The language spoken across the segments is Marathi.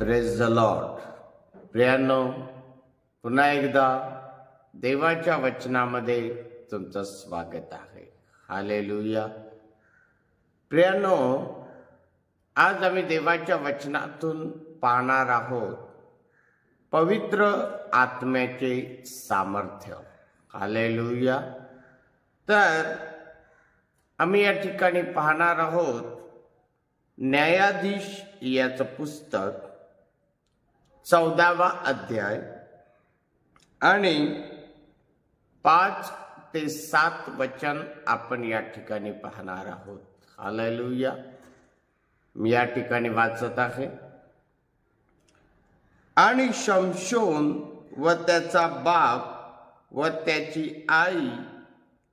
प्रेज द लॉर्ड प्रियांनो पुन्हा एकदा देवाच्या वचनामध्ये तुमचं स्वागत आहे. हालेलुया प्रियांनो आज आम्ही देवाच्या वचनातून पाहणार आहोत पवित्र आत्म्याचे सामर्थ्य. हालेलुया तर आम्ही या ठिकाणी पाहणार आहोत न्यायाधीश याचं पुस्तक चौदावा अध्याय. आणि पाच ते सात वचन आपण या ठिकाणी पाहणार आहोत. हालेलुया. मी या ठिकाणी वाचत आहे. आणि शमशोन व त्याचा बाप व त्याची आई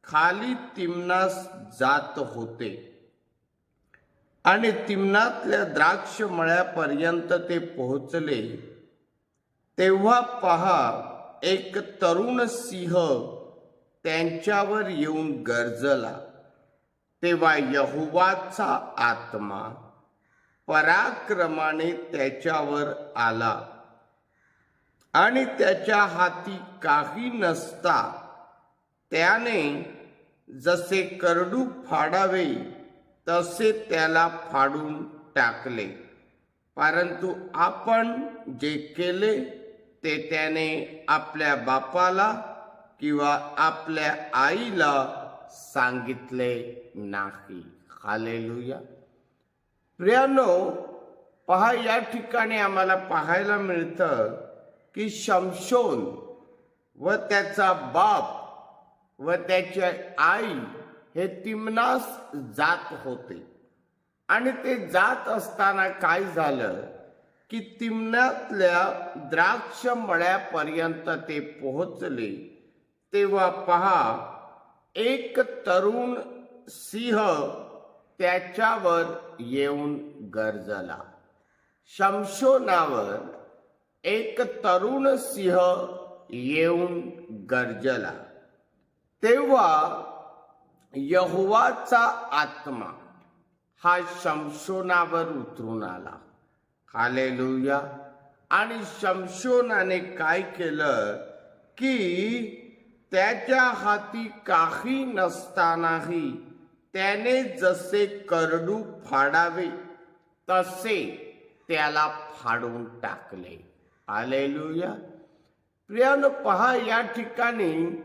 खाली तिमनास जात होते. आणि तिमनातल्या द्राक्ष मळ्यापर्यंत ते पोहोचले. तेव्हा पहा एक तरुण सिंह त्यांच्यावर येऊन गरजला. तेव्हा यहुवाचा आत्मा पराक्रमाने त्याच्यावर आला. आणि त्याच्या हाती काही नसता त्याने जसे करडू फाडावे तसे त्याला फाडून टाकले. परंतु आपण जे केले ते त्याने आपल्या बापाला किंवा आपल्या आईला सांगितले नाही. हालेलुया. प्रियानो पहा या ठिकाणी आम्हाला पाहायला मिळतं की शमशोन व त्याचा बाप व त्याची आई हे तिमनास जात होते. आणि ते जात असताना काय झालं? की तिमण्यातल्या द्राक्ष मळ्यापर्यंत ते पोहोचले. तेव्हा पहा एक तरुण सिंह त्याच्यावर येऊन गरजला. शमशोनावर एक तरुण सिंह येऊन गरजला. तेव्हा यहुवाचा आत्मा हा शमशोनावर उतरून आला. हालेलुया. आणि शमशोनाने काय केलं की त्याच्या हाती काही नसतानाही त्याने जसे करडू फाडावे तसे त्याला फाडून टाकले. हालेलुया. प्रियन पहा या ठिकाणी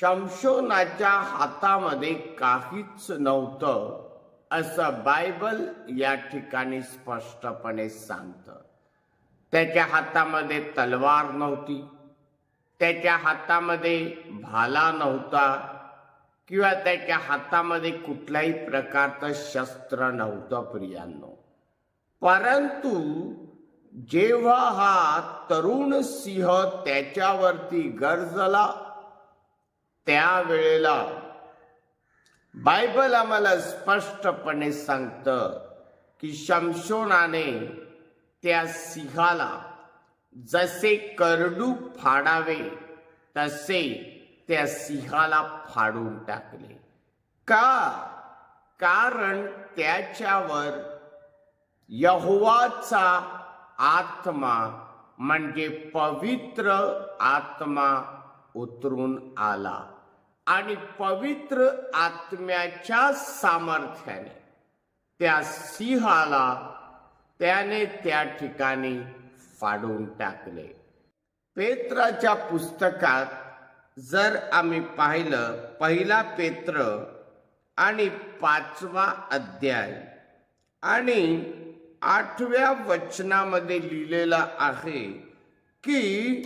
शमशोनाच्या हातामध्ये काहीच नव्हतं. असं बायबल या ठिकाणी स्पष्टपणे सांगतं. त्याच्या हातामध्ये तलवार नव्हती. त्याच्या हातामध्ये भाला नव्हता किंवा त्याच्या हातामध्ये कुठल्याही प्रकारचं शस्त्र नव्हतं प्रियांनो. परंतु जेव्हा हा तरुण सिंह त्याच्यावरती गरजला त्यावेळेला बायबल आम्हाला स्पष्टपणे सांगतं की शमशोनाने त्या सिंहाला जसे करडू फाडावे तसे त्या सिंहाला फाडून टाकले. का? कारण त्याच्यावर यहोवाचा आत्मा म्हणजे पवित्र आत्मा उतरून आला. आणि पवित्र आत्म्याच्या सामर्थ्याने त्या सिंहाला त्याने त्या ठिकाणी फाडून टाकले. पेत्राच्या पुस्तकात जर आम्ही पाहिलं पहिला पेत्र आणि पाचवा अध्याय आणि आठव्या वचनामध्ये लिहिलेला आहे की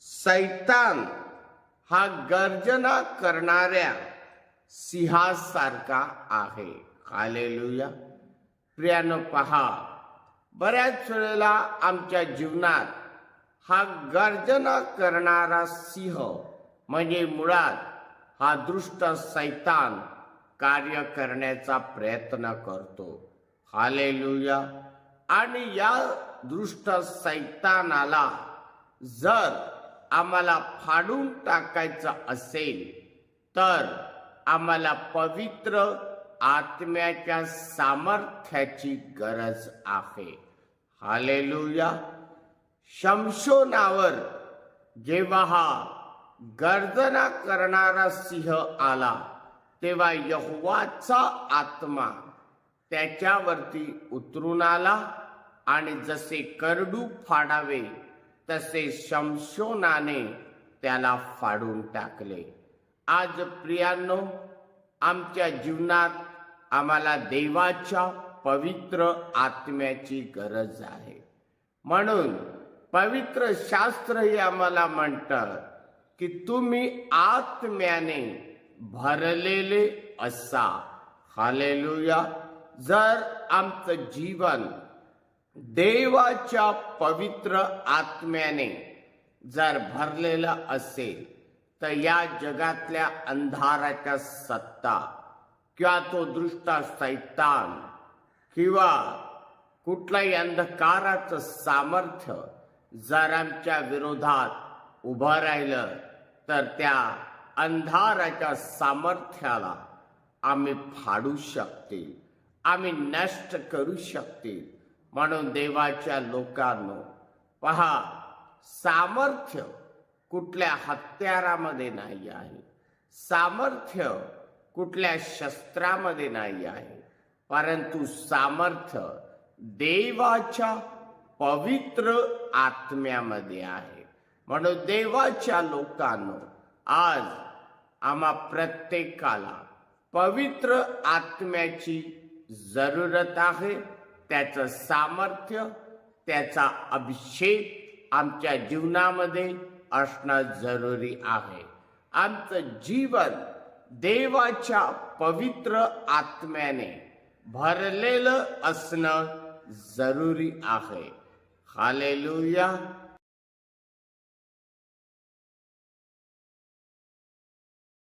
सैतान हा गर्जना करणाऱ्या सिंहासारखा आहे. हालेलुया. प्रियानं पहा. बऱ्याच वेळेला आमच्या जीवनात हा गर्जना करणारा सिंह म्हणजे मुळात हा दृष्ट सैतान कार्य करण्याचा प्रयत्न करतो. हालेलुया. आणि या दृष्ट सैतानाला जर आम्हाला फाडून टाकायचं असेल तर आम्हाला पवित्र आत्म्याच्या सामर्थ्याची गरज आहे. हालेलुया. शमशोनावर जेव्हा हा गर्जना करणारा सिंह आला तेव्हा यहवाचा आत्मा त्याच्यावरती उतरून आला आणि जसे करडू फाडावे तसे शमशोनाने त्याला फाडून टाकले. आज प्रियांनो आमच्या जीवनात आम्हाला देवाच्या पवित्र आत्म्याची गरज आहे. म्हणून पवित्र शास्त्र हे आम्हाला म्हणतं की तुम्ही आत्म्याने भरलेले असा. हालेलुया. जर आमचं जीवन देवाच्या पवित्र आत्म्याने जर भरलेलं असेल तर या जगातल्या अंधाराच्या सत्ता किंवा तो दृष्टा सैतान किंवा कुठलाही अंधकाराचं सामर्थ्य जर आमच्या विरोधात उभं राहिलं तर त्या अंधाराच्या सामर्थ्याला आम्ही फाडू शकतील आम्ही नष्ट करू शकतील. म्हणून देवाच्या लोकांनो पहा सामर्थ्य कुठल्या हत्यारामध्ये नाही आहे. सामर्थ्य कुठल्या शस्त्रामध्ये नाही आहे. परंतु सामर्थ्य देवाच्या पवित्र आत्म्यामध्ये आहे. म्हणून देवाच्या लोकांनो आज आम्हा प्रत्येकाला पवित्र आत्म्याची जरूरत आहे. त्याचं सामर्थ्य त्याचा अभिषेक आमच्या जीवनामध्ये असणं जरुरी आहे. आमचं जीवन देवाच्या पवित्र आत्म्याने भरलेलं असणं जरुरी आहे. हालेलुया.